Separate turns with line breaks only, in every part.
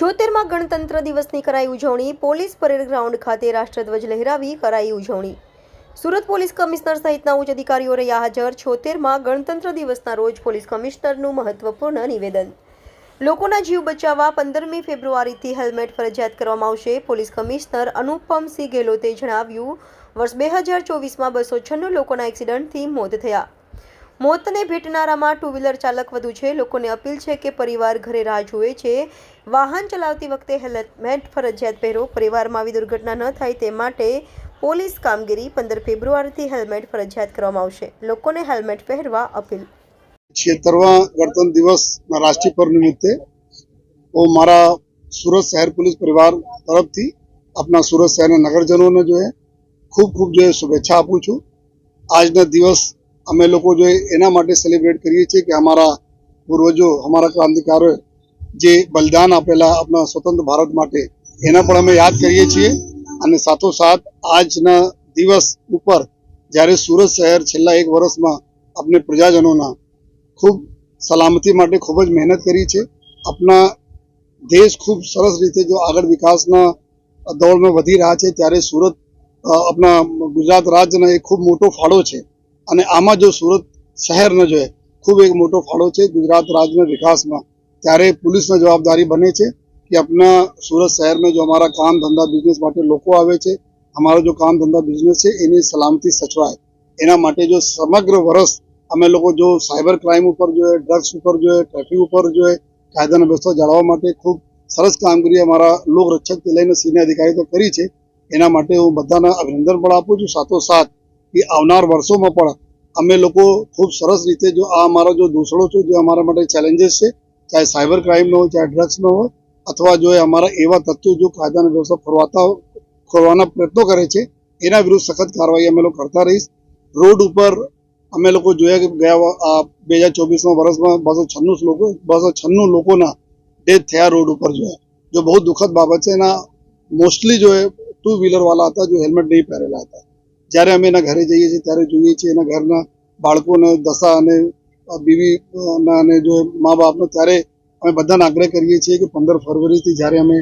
છોતેરમાં ગણતંત્ર દિવસની કરાઈ ઉજવણી, પોલીસ પરેડ ગ્રાઉન્ડ ખાતે રાષ્ટ્રધ્વજ લહેરાવી કરાઈ ઉજવણી. સુરત પોલીસ કમિશનર સહિતના ઉચ્ચ અધિકારીઓ રહ્યા હાજર છોતેરમાં ગણતંત્ર દિવસના રોજ પોલીસ કમિશનરનું મહત્વપૂર્ણ નિવેદન. લોકોના જીવ બચાવવા પંદરમી ફેબ્રુઆરીથી હેલ્મેટ ફરજિયાત કરવામાં આવશે, પોલીસ કમિશનર અનુપમસિંહ ગેહલોતે જણાવ્યું, વર્ષ બે હજાર ચોવીસમાં બસો છન્નું લોકોના એક્સિડન્ટથી મોત થયા. મોતને ભેટનારામાં ટુ વ્હીલર ચાલક વધુ છે. લોકોને અપીલ છે કે પરિવાર ઘરે રાહ જોવે છે. વાહન ચલાવતી વખતે હેલ્મેટ, ફરજિયાત પહેરો. પરિવારમાં આવી દુર્ઘટના ન થાય તે માટે પોલીસ કામગીરી પંદર ફેબ્રુઆરીથી હેલ્મેટ, ફરજિયાત કરવામાં આવશે. લોકોને હેલ્મેટ પહેરવા અપીલ.
છેતરવા ગણતંત્ર દિવસ રાષ્ટ્રીય પર્વ નિમિત્તે હું મારા સુરત શહેર પોલીસ પરિવાર તરફથી આપના સુરત શહેરના નગરજનોને જો હે ખૂબ ખૂબ જો શુભેચ્છા આપું છું. આજના દિવસ અમે લોકો જે એના માટે સેલિબ્રેટ કરીએ છીએ કે અમારા પૂર્વજો, અમારા ક્રાંતિકારોએ જે બલિદાન આપેલા આપણા સ્વતંત્ર ભારત માટે, એના પણ અમે યાદ કરીએ છીએ. અને સાથોસાથ આજના દિવસ ઉપર જ્યારે સુરત શહેર છેલ્લા એક વર્ષમાં આપણે પ્રજાજનોના ખૂબ સલામતી માટે ખૂબ જ મહેનત કરી છે. આપણા દેશ ખૂબ સરસ રીતે જો આગળ વિકાસના દોડમાં વધી રહ્યા છે, ત્યારે સુરત આપણા ગુજરાત રાજ્યનો એક ખૂબ મોટો ફાળો છે. અને આમાં જો સુરત શહેરનો જો है, ખૂબ એક મોટો ફાળો છે ગુજરાત રાજ્યના વિકાસમાં ત્યારે પોલીસને જવાબદારી બને છે કે આપણા સુરત શહેરમાં જો અમારા કામ ધંધા બિઝનેસ માટે લોકો આવે છે અમારો જો કામ ધંધા બિઝનેસ છે એની સલામતી સચવાય. એના માટે જો સમગ્ર વર્ષ અમે લોકો જો સાયબર ક્રાઇમ ઉપર જોઈએ ડ્રગ્સ ઉપર જોઈએ ટ્રાફિક ઉપર જોઈએ કાયદાના વ્યવસ્થા જાળવવા માટે ખૂબ સરસ કામગીરી અમારા લોકરક્ષકથી લઈને સિનિયર અધિકારી તો કરી છે. એના માટે હું બધાને અભિનંદન પણ આપું છું. સાથોસાથ કે આવનાર વર્ષોમાં પણ અમે લોકો ખૂબ સરસ રીતે જો આ અમારો જો દૂષણો છે, જે અમારા માટે ચેલેન્જીસ છે, ચાહે સાયબર ક્રાઇમનો હોય, ચાહે ડ્રગ્સનો હોય, અથવા જો અમારા એવા તત્વો જો કાયદાના વ્યવસ્થા ફરવાતા ખોરવાના પ્રયત્નો કરે છે, એના વિરુદ્ધ સખત કાર્યવાહી અમે લોકો કરતા રહીશ. રોડ ઉપર અમે લોકો જોયા કે ગયા આ બે હજાર ચોવીસમાં વર્ષમાં બસો છન્નું લોકો, બસો છન્નું લોકોના ડેથ થયા રોડ ઉપર જોયા. જો બહુ દુઃખદ બાબત છે, એના મોસ્ટલી જો એ ટુ વ્હીલર વાળા હતા, જો હેલ્મેટ નહીં પહેરેલા હતા. જ્યારે અમે એના ઘરે જઈએ છીએ ત્યારે જોઈએ છીએ એના ઘરના બાળકોને દશા અને બીવી અને જો મા બાપનો, ત્યારે અમે બધાને આગ્રહ કરીએ છીએ કે પંદર ફરવરીથી જ્યારે અમે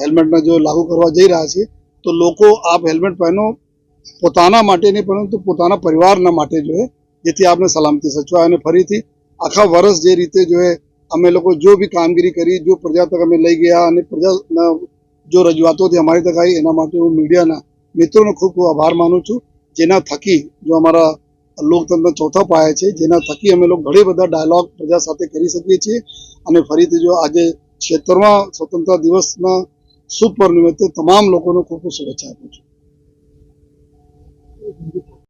હેલ્મેટને જો લાગુ કરવા જઈ રહ્યા છીએ, તો લોકો આપ હેલ્મેટ પહેનો પોતાના માટે નહીં, પરંતુ પોતાના પરિવારના માટે જો જેથી આપને સલામતી સચવાય અને ફરીથી આખા વર્ષ જે રીતે જો અમે લોકો જો બી કામગીરી કરી, જો પ્રજા તક અમે લઈ ગયા અને પ્રજા જો રજૂઆતોથી અમારી તક આવી, એના માટે હું મીડિયાના મિત્રોનો ખૂબ ખૂબ આભાર માનું છું. જેના થકી જો અમારા લોકતંત્ર ચોથા પાયા છે, જેના થકી અમે લોકો ઘણી બધા ડાયલોગ પ્રજા સાથે કરી શકીએ છીએ. અને ફરીથી જો આજે ક્ષેત્રમાં સ્વતંત્રતા દિવસના શુભ પર નિમિત્તે તમામ લોકોનો ખૂબ ખૂબ શુભેચ્છા આપું છું.